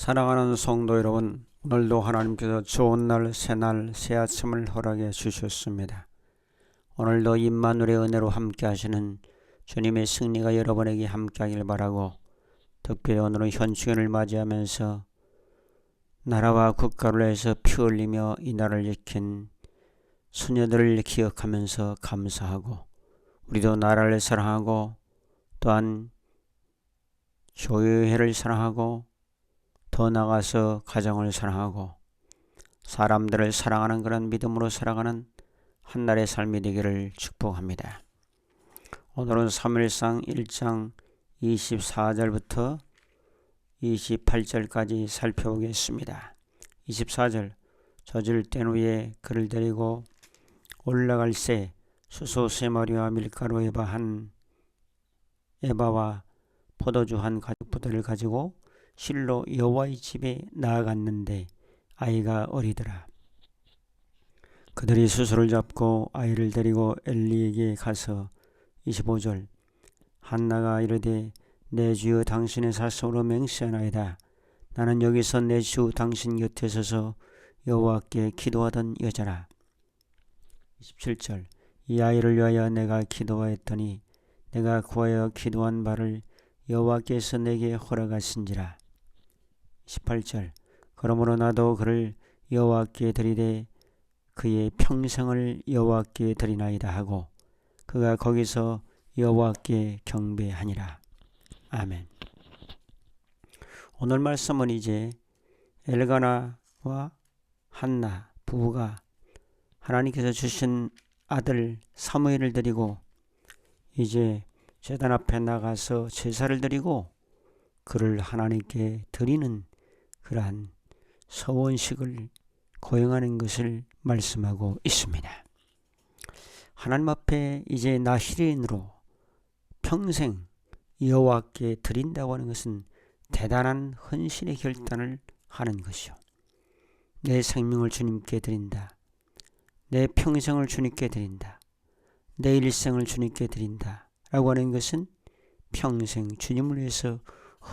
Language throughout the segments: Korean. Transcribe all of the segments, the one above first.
사랑하는 성도 여러분, 오늘도 하나님께서 좋은 날, 새날, 새 아침을 허락해 주셨습니다. 오늘도 임마누의 은혜로 함께 하시는 주님의 승리가 여러분에게 함께 하길 바라고 특별히 오늘은 현충일을 맞이하면서 나라와 국가를 위해서 피 흘리며 이 나라를 지킨 수녀들을 기억하면서 감사하고 우리도 나라를 사랑하고 또한 교회를 사랑하고 더 나아가서 가정을 사랑하고 사람들을 사랑하는 그런 믿음으로 살아가는 한날의 삶이 되기를 축복합니다. 오늘은 3일상 1장 24절부터 28절까지 살펴보겠습니다. 24절 젖을 뗀 후에 그를 데리고 올라갈 새 수소 세 마리와 밀가루 에바 한 에바와 포도주 한 가죽 부대를 가지고 실로 여호와의 집에 나아갔는데 아이가 어리더라. 그들이 수소를 잡고 아이를 데리고 엘리에게 가서 25절 한나가 이르되 내 주여 당신의 사성으로 맹세하나이다. 나는 여기서 내 주 당신 곁에 서서 여호와께 기도하던 여자라. 27절 이 아이를 위하여 내가 기도하였더니 내가 구하여 기도한 바를 여호와께서 내게 허락하신지라. 18절 그러므로 나도 그를 여호와께 드리되 그의 평생을 여호와께 드리나이다 하고 그가 거기서 여호와께 경배하니라. 아멘. 오늘 말씀은 이제 엘가나와 한나 부부가 하나님께서 주신 아들 사무엘을 드리고 이제 제단 앞에 나가서 제사를 드리고 그를 하나님께 드리는 그러한 서원식을 거행하는 것을 말씀하고 있습니다. 하나님 앞에 이제 나 희레인으로 평생 여호와께 드린다고 하는 것은 대단한 헌신의 결단을 하는 것이요. 내 생명을 주님께 드린다. 내 평생을 주님께 드린다. 내 일생을 주님께 드린다. 라고 하는 것은 평생 주님을 위해서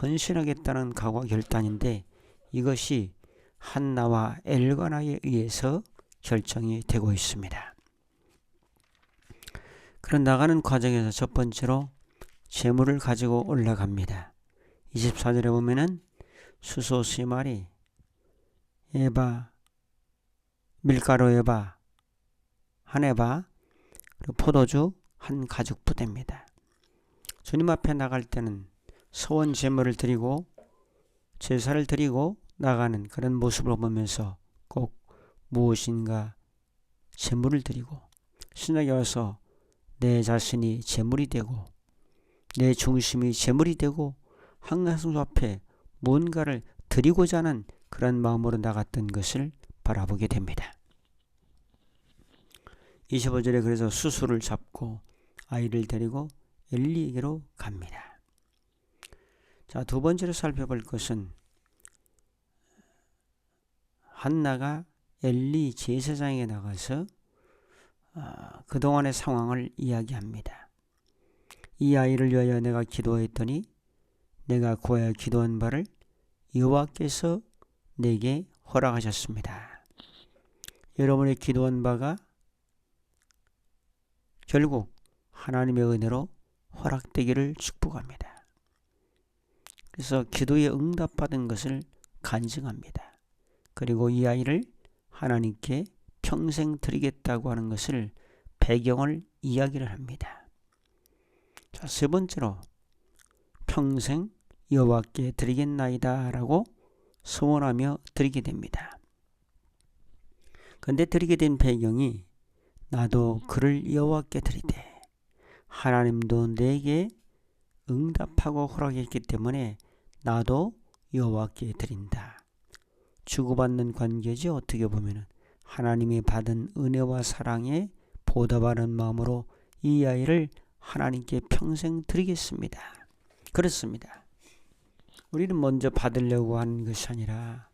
헌신하겠다는 각오 결단인데 이것이 한나와 엘가나에 의해서 결정이 되고 있습니다. 그런 나가는 과정에서 첫 번째로 재물을 가지고 올라갑니다. 24절에 보면은 수소 세 마리, 에바, 밀가루 에바, 한 에바, 그리고 포도주 한 가죽 부대입니다. 주님 앞에 나갈 때는 소원 제물을 드리고 제사를 드리고 나가는 그런 모습을 보면서 꼭 무엇인가 제물을 드리고 신에게 와서 내 자신이 제물이 되고 내 중심이 제물이 되고 한가성소 앞에 뭔가를 드리고자 하는 그런 마음으로 나갔던 것을 바라보게 됩니다. 25절에 그래서 수수를 잡고 아이를 데리고 엘리에게로 갑니다. 자, 두 번째로 살펴볼 것은 한나가 엘리 제사장에 나가서 어, 그동안의 상황을 이야기합니다. 이 아이를 위하여 내가 기도했더니 내가 구하여 기도한 바를 여호와께서 내게 허락하셨습니다. 여러분의 기도한 바가 결국 하나님의 은혜로 허락되기를 축복합니다. 그래서 기도에 응답받은 것을 간증합니다. 그리고 이 아이를 하나님께 평생 드리겠다고 하는 것을 배경을 이야기를 합니다. 자, 세 번째로 평생 여호와께 드리겠나이다라고 소원하며 드리게 됩니다. 근데 드리게 된 배경이 나도 그를 여호와께 드리되 하나님도 내게 응답하고 허락했기 때문에 나도 여호와께 드린다. 주고받는 관계지 어떻게 보면은 하나님이 받은 은혜와 사랑에 보답하는 마음으로 이 아이를 하나님께 평생 드리겠습니다. 그렇습니다. 우리는 먼저 받으려고 하는 것이 아니라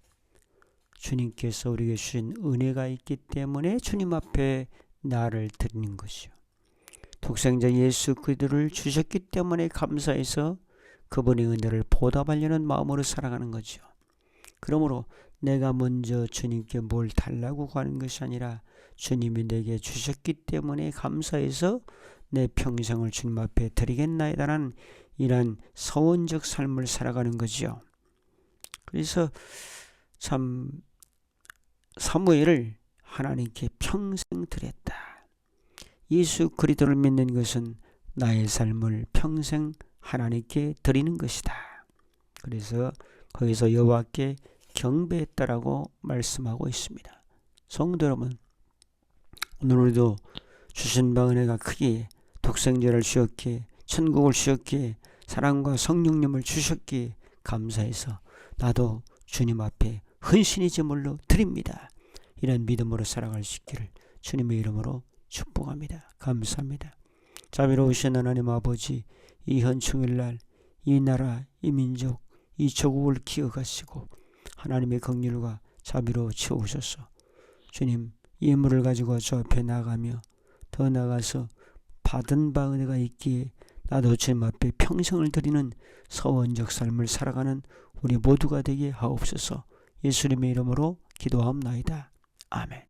주님께서 우리에게 주신 은혜가 있기 때문에 주님 앞에 나를 드리는 것이요. 독생자 예수 그리스도를 주셨기 때문에 감사해서 그분의 은혜를 보답하려는 마음으로 살아가는 거죠. 그러므로 내가 먼저 주님께 뭘 달라고 하는 것이 아니라 주님이 내게 주셨기 때문에 감사해서 내 평생을 주님 앞에 드리겠나이다라는 이런 서원적 삶을 살아가는 거지요. 그래서 참 사무엘을 하나님께 평생 드렸다. 예수 그리스도를 믿는 것은 나의 삶을 평생 하나님께 드리는 것이다. 그래서 거기서 여호와께 경배했다라고 말씀하고 있습니다. 성도 여러분, 오늘 우리도 주신 바 은혜가 크기에 독생자를 주셨기에 천국을 주셨기에 사랑과 성령님을 주셨기에 감사해서 나도 주님 앞에 헌신의 제물로 드립니다. 이런 믿음으로 살아갈 수 있기를 주님의 이름으로 축복합니다. 감사합니다. 자비로우신 하나님 아버지 이 현충일날 이 나라 이 민족 이 조국을 기억하시고 하나님의 긍휼과 자비로 채우셔서 주님 예물을 가지고 저 앞에 나가며 더 나가서 받은 바 은혜가 있기에 나도 주님 앞에 평생을 드리는 서원적 삶을 살아가는 우리 모두가 되게 하옵소서 예수님의 이름으로 기도하옵나이다. 아멘